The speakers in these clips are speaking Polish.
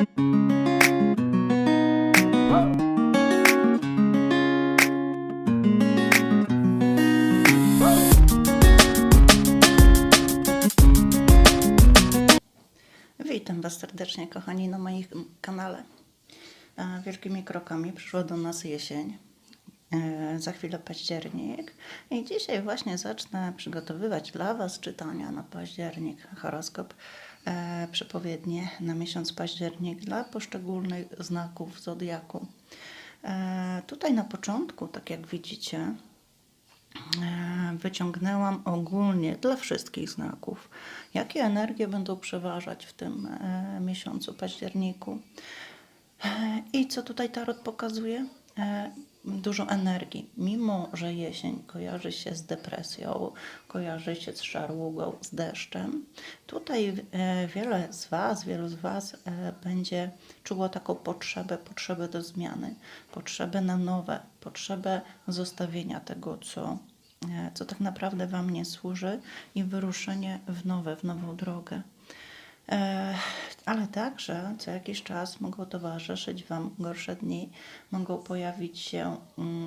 Witam Was serdecznie, kochani, na moim kanale. E, Wielkimi krokami przyszła do nas jesień. E, Za chwilę październik. I dzisiaj właśnie zacznę przygotowywać dla Was czytania na październik. Horoskop przepowiednie na miesiąc październik dla poszczególnych znaków zodiaku. E, Tutaj na początku, tak jak widzicie, e, wyciągnęłam ogólnie dla wszystkich znaków, jakie energie będą przeważać w tym e, miesiącu październiku. E, I co tutaj tarot pokazuje? Dużo energii. Mimo, że jesień kojarzy się z depresją, kojarzy się z szarługą, z deszczem, tutaj e, wiele z Was, wielu z Was e, będzie czuło taką potrzebę, potrzebę do zmiany, potrzebę na nowe, potrzebę zostawienia tego, co, e, co tak naprawdę Wam nie służy i wyruszenie w nowe, w nową drogę. Ale także co jakiś czas mogą towarzyszyć Wam gorsze dni, mogą pojawić się mm,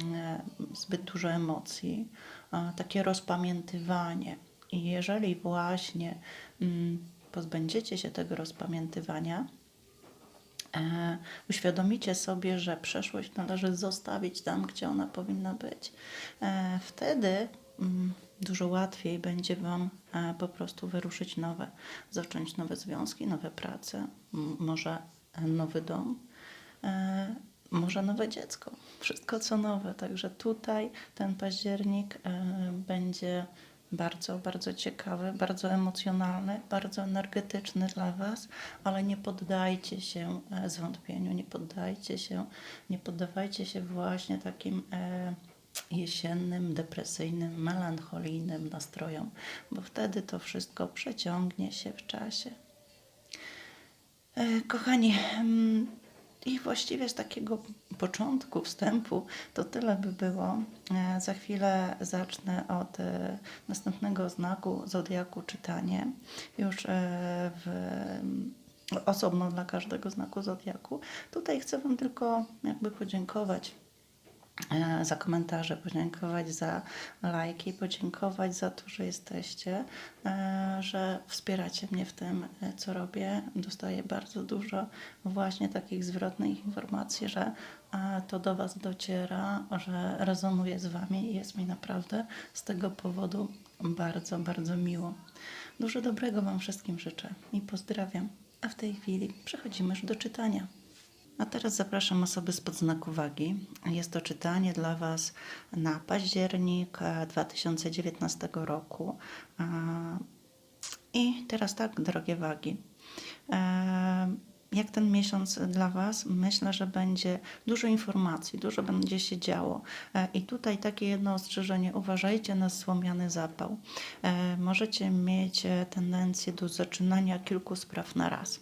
zbyt dużo emocji, takie rozpamiętywanie. I jeżeli właśnie mm, pozbędziecie się tego rozpamiętywania, e, uświadomicie sobie, że przeszłość należy zostawić tam, gdzie ona powinna być, e, wtedy mm, dużo łatwiej będzie Wam e, po prostu wyruszyć nowe, zacząć nowe związki, nowe prace, może e, nowy dom, e, może nowe dziecko. Wszystko co nowe. Także tutaj ten październik będzie bardzo, bardzo ciekawy, bardzo emocjonalny, bardzo energetyczny dla Was, ale nie poddajcie się zwątpieniu, nie poddajcie się, nie poddawajcie się właśnie takim e, jesiennym, depresyjnym, melancholijnym nastrojom, bo wtedy to wszystko przeciągnie się w czasie. E, Kochani, mm, i właściwie z takiego początku, wstępu, to tyle by było. E, Za chwilę zacznę od e, następnego znaku zodiaku czytanie. Już w, osobno dla każdego znaku zodiaku. Tutaj chcę Wam tylko jakby podziękować za komentarze, podziękować za lajki, podziękować za to, że jesteście, e, że wspieracie mnie w tym, e, co robię. Dostaję bardzo dużo właśnie takich zwrotnych informacji, że e, to do Was dociera, że rezonuje z Wami i jest mi naprawdę z tego powodu bardzo, bardzo miło. Dużo dobrego Wam wszystkim życzę i pozdrawiam. A w tej chwili przechodzimy już do czytania. A teraz zapraszam osoby z podznaku wagi. Jest to czytanie dla Was na październik e, 2019 roku. E, I teraz tak, drogie wagi. E, Jak ten miesiąc dla Was? Myślę, że będzie dużo informacji, dużo będzie się działo. E, I tutaj takie jedno ostrzeżenie: uważajcie na słomiany zapał. E, Możecie mieć e, tendencję do zaczynania kilku spraw na raz.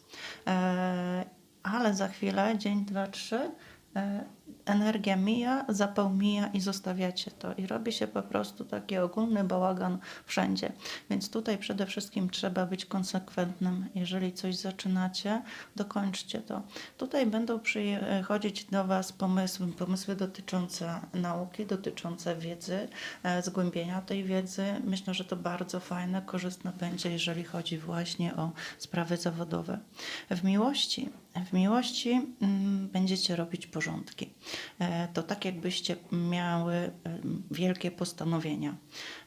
Ale za chwilę, dzień, dwa, trzy, e, energia mija, zapał mija i zostawiacie to. I robi się po prostu taki ogólny bałagan wszędzie. Więc tutaj przede wszystkim trzeba być konsekwentnym. Jeżeli coś zaczynacie, dokończcie to. Tutaj będą przychodzić do Was pomysły, pomysły dotyczące nauki, dotyczące wiedzy, e, zgłębienia tej wiedzy. Myślę, że to bardzo fajne, korzystne będzie, jeżeli chodzi właśnie o sprawy zawodowe. W miłości w miłości mm, będziecie robić porządki. E, To tak, jakbyście miały wielkie postanowienia,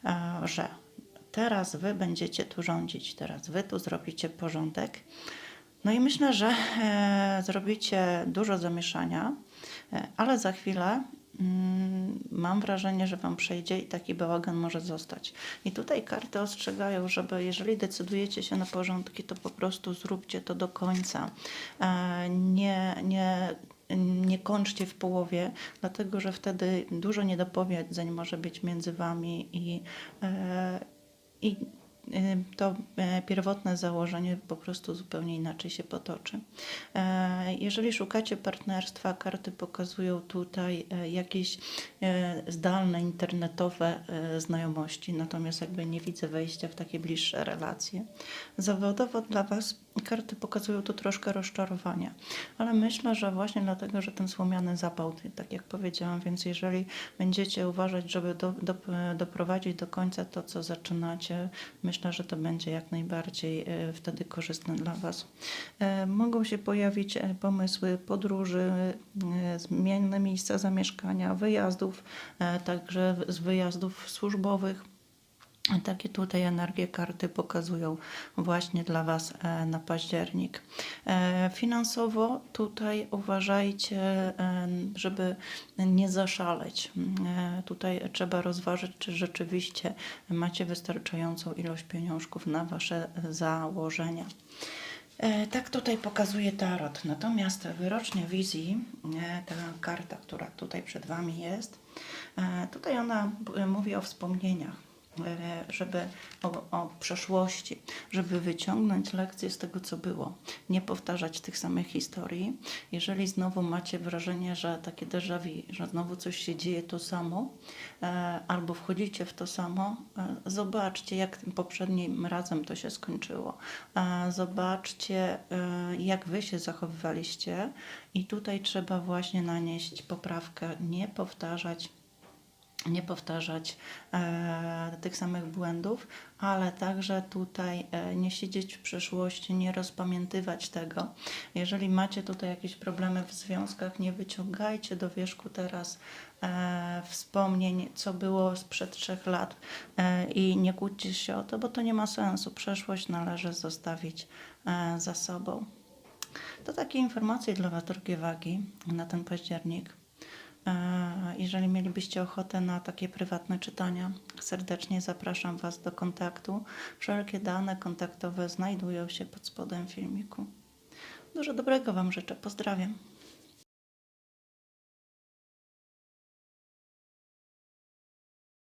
e, że teraz wy będziecie tu rządzić, teraz wy tu zrobicie porządek. No i myślę, że e, zrobicie dużo zamieszania, ale za chwilę mam wrażenie, że Wam przejdzie i taki bałagan może zostać. I tutaj karty ostrzegają, żeby jeżeli decydujecie się na porządki, to po prostu zróbcie to do końca. E, Nie, nie, nie kończcie w połowie, dlatego że wtedy dużo niedopowiedzeń może być między Wami i, e, i to e, pierwotne założenie po prostu zupełnie inaczej się potoczy. E, Jeżeli szukacie partnerstwa, karty pokazują tutaj e, jakieś e, zdalne, internetowe znajomości, natomiast jakby nie widzę wejścia w takie bliższe relacje. Zawodowo dla Was karty pokazują tu troszkę rozczarowania, ale myślę, że właśnie dlatego, że ten słomiany zapał, tak jak powiedziałam, więc jeżeli będziecie uważać, żeby do, do, doprowadzić do końca to, co zaczynacie, myślę, że to będzie jak najbardziej e, wtedy korzystne dla Was. E, Mogą się pojawić e, pomysły podróży, zmienne miejsca zamieszkania, wyjazdów, także z wyjazdów służbowych. Takie tutaj energie karty pokazują właśnie dla Was e, na październik. E, Finansowo tutaj uważajcie, e, żeby nie zaszaleć. Tutaj trzeba rozważyć, czy rzeczywiście macie wystarczającą ilość pieniążków na Wasze założenia. Tak tutaj pokazuje Tarot. Natomiast wyrocznia wizji, ta karta, która tutaj przed Wami jest, tutaj ona mówi o wspomnieniach, żeby o, o przeszłości, żeby wyciągnąć lekcje z tego, co było. Nie powtarzać tych samych historii. Jeżeli znowu macie wrażenie, że takie déjà vu, że znowu coś się dzieje to samo, e, albo wchodzicie w to samo, e, zobaczcie, jak tym poprzednim razem to się skończyło. E, Zobaczcie, e, jak wy się zachowywaliście, i tutaj trzeba właśnie nanieść poprawkę, nie powtarzać nie powtarzać e, tych samych błędów, ale także tutaj e, nie siedzieć w przeszłości, nie rozpamiętywać tego. Jeżeli macie tutaj jakieś problemy w związkach, nie wyciągajcie do wierzchu teraz e, wspomnień, co było sprzed trzech lat e, i nie kłóćcie się o to, bo to nie ma sensu. Przeszłość należy zostawić e, za sobą. To takie informacje dla Was, drogie wagi, na ten październik. E, Jeżeli mielibyście ochotę na takie prywatne czytania, serdecznie zapraszam Was do kontaktu. Wszelkie dane kontaktowe znajdują się pod spodem filmiku. Dużo dobrego Wam życzę. Pozdrawiam.